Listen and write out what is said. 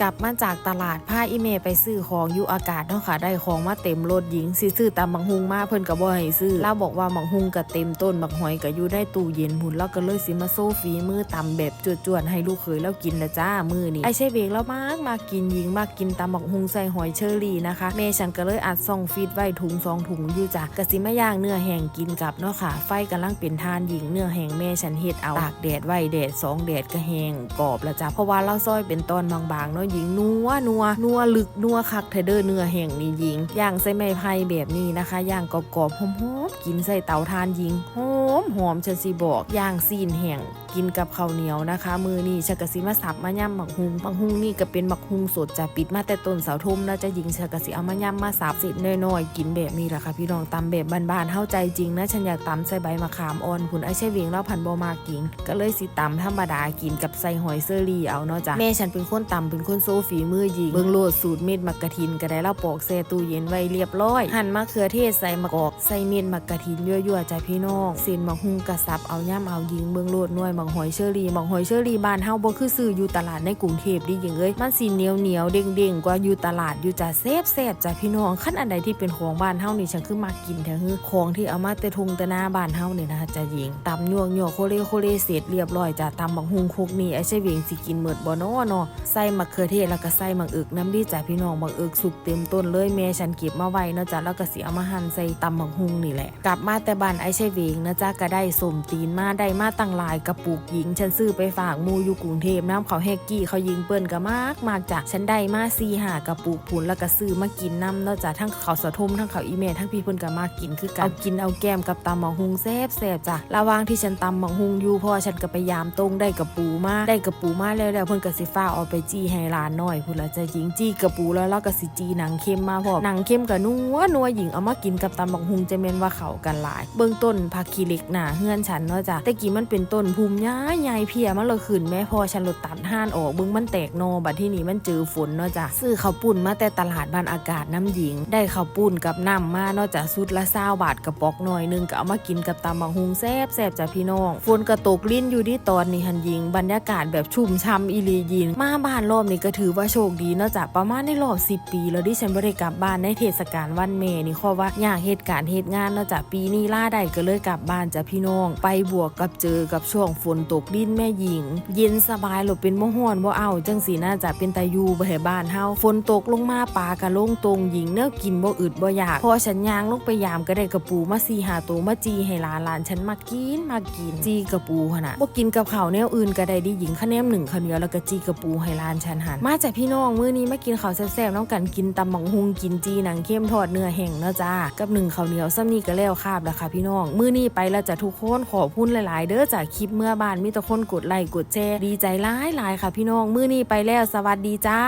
กลับมาจากตลาดพาอีเมไปซื้อของอยู่อากาศเนาะค่ะ ได้ของมาเต็มรถหญิงสิซื้อตำบักฮุงมาเพิ่นก็บ่ให้ซื้อเราบอกว่าบักฮุงก็เต็มต้นบักหอยก็อยู่ได้ตู้เย็นพุ่นแล้วก็เลยสิมาโซฟีมือตำแบบจวดๆให้ลูกเขยแล้วกินละจ้ามือนี่ไอใช่เบกแล้วมากมากินหญิงมากินตำบักฮุงใส่หอยเชอรี่นะคะแม่ฉันก็เลยอัดซองฟีดไว้ถุงสองถุงอยู่จ้ะกะสิมาย่างเนื้อแห้งกินกับเนาะค่ะ ไฟกำลังเป็นทานหญิงเนื้อแห้งแม่ฉันเฮ็ดเอาตากแดดไว้แดดสองแดดก็แห้งกรอบละจ้ะเพราะว่าเราซอยเป็นตอนบางๆเนาะหญิงนัวนัวนัวลึกนัวคักเทเดอร์เนื้อแห่งนี่หญิงย่างใส่ไม้ไผ่แบบนี้นะคะย่างกรอบๆหอมๆกินใส่เตาทานหญิงหอม หอมฉันสิบอกย่างซีนแห้งกินกับข้าวเหนียวนะคะ มือนี่ชักกะสิมาสับมาย่ำหมักฮุงหมักฮุงนี่ก็เป็นหมักฮุงสดจะปิดมาแต่ต้นเสาทมแล้วจะหญิงชักกะสิเอามาย่ำมาสับเสร็จน้อยๆกินแบบนี้แหละค่ะพี่น้องตำแบบบ้านๆเข้าใจจริงนะฉันอยากตำใส่ใบมะขามอ่อนผุนไอ้ใช่เวียงแล้วพันบอมากิงก็เลยสิตำธรรมดากินกับใส่หอยเซอรี่เอาเนาะจ้ะแม่ฉันเป็นคนตำเป็นคนโซฝีมือหญิงเบิ่งโลดสูตรเม็ดมักกะทินก็ได้เล่าปอกแซ่ตู้เย็นไว้เรียบร้อยหั่นมะเขือเทศใส่มะกอกใส่เม็ดมักกะทินยั่วๆจ้ะพี่น้องเสนมะฮุงกระสับเอาย่ำเอายิงเบิ่งโลดน่วยมังหอยเชอรี่มังหอยเชอรี่บ้านเฮาบ่คือซื้ออยู่ตลาดในกรุงเทพดิหยังเอ้ยมันสิเหนียวเหนียวๆเด้งๆกว่าอยู่ตลาดอยู่จ้ะแซ่บแซ่บจ้ะพี่น้องขั้นอันใดที่เป็นของบ้านเฮานี่ฉันคือมากินแท้ฮือของที่เอามาแต่ทุงแต่หน้าบ้านเฮานี่นะจ้ะหญิงตำยั่วยั่วโคเลโคเลเสร็จเรียบร้อยจ้ะตำบักฮุงคุกนี่ไอ้ใช่เวงสิกินหมดบ่เนาะเนาะใส่มะเขือเทศแล้วก็ใส่มังอึกน้ำดีจ้ะพี่น้องมังอึกสุกเต็มต้นเลยแม่ฉันเก็บมาไว้เนาะจ้ะแล้วก็สิเอามาหั่นใส่ตำบักฮุงนี่แหละกลับมาแต่บ้านไอ้ใช่เวงนะจะก็ได้สมตีนมาได้มาตั้งหลายกระปุกหญิง ฉันซื้อไปฝากมูอยู่กรุงเทพน้ำเขาแฮกกี้เขายิงเปิ้นก็มากมากจ้ะฉันได้มาซีหากระปุกผุนแล้วก็ซื้อมากินน้ำเนาะจ้ะทั้งเขาสะทมทั้งเขาอีเมลทั้งพี่เปิ้นก็มากินคือกันเอากินเอาแก้มกับตำบักฮุงแซ่บแซ่บจ้ะระหว่างที่ฉันตำบักฮุงอยู่เพราะว่าฉันก็ไปยามตรงได้กระปูมาได้กระปูมาแล้วแล้วเพิ่นก็สิฟ้าเอาไปจี้ให้ร้านหน่อยพุ่นละจะหญิงจี้กระปูแล้วแล้วก็สิจี้หนังเค็มมาพร้อหนังเค็มกับนัวนัวหญิงเอามากินกับตำบักฮุงจะเมนว่าเขากันหลาย เบื้องต้นผักขี้เหลกหนาเฮือนฉันเนาะจ้ะแต่กี้มันเป็นต้นภูมิย้ายใหญ่เพียมันเลยขึ้นแม่พอฉันลดตัดห้านออกบื้องมันแตกโนบัดที่นี่มันเจอฝนเนาะจ้ะซื้อข้าวปุ้นมาแต่ตลาดบ้านอากาศน้ำหญิง ได้ข้าวปุ้นกับน้ำมาเนาะจ้ะสุดละเศร้าบาทกระป๋อกหน่อยนึงก็เอามากินกับตำบักฮุงแซ่บแซ่บจ้ะพี่น้องฝนกระตกลิ้นอยู่ที่ตอนนี้หันหญิง บรรยากาศแบบชุ่มช่ำอีลียิน มาบ้านรอบนี้ก็ถือว่าโชคดีเนาะจ้ะประมาณในรอบ 10 ปี แล้วที่ฉันบ่ได้กลับบ้านในเทศกาลวันเมนี่ข้อว่าอยากเหตุการณ์เหตุงานเนาะจ้ะปีนี้ล่าได้ก็เลยกลับบ้านจ้ะพี่น้อง ไปบวกกับเจอกับช่วงฝนตกดินแม่หญิง เย็นสบายหลบเป็นบ่ฮ้อนบ่เอาจังสีน่าจะเป็นตายูบ่ให้บ้านเฮาฝนตกลงมาปลากะลงตรงหญิงเนื้อกินบ่อึดบ่อยาก พอฉันยางลงไปยามก็ได้กระปูมาซีหาตัวมาจีให้หลานหลานฉันมากินมากินจีกระปูขนาดบ่กินกับข้าวแนวอื่นก็ได้ดิหญิงคะแนนหนึ่งข้าวเหนียวแล้วก็จีกระปูให้หลานฉันหันมาจากพี่น้องมื้อนี้มากินข้าวแซ่บๆน้องกันกินตำบักฮุงกินจีหนังเข้มทอดเนื้อแห้งเนาะจ้ากับหนึ่งข้าวเหนียวซ้ำนี่ก็แล้วคาบแล้วค่ะพี่น้องมื้อนี้ไปแล้วจ้ะทุกคนขอพุ่นหลาย ๆ เด้อจากคลิปเมื่อบานมีแต่คนกดไลค์กดแชร์ดีใจหลายค่ะพี่น้องมื้อนี้ไปแล้วสวัสดีจ้า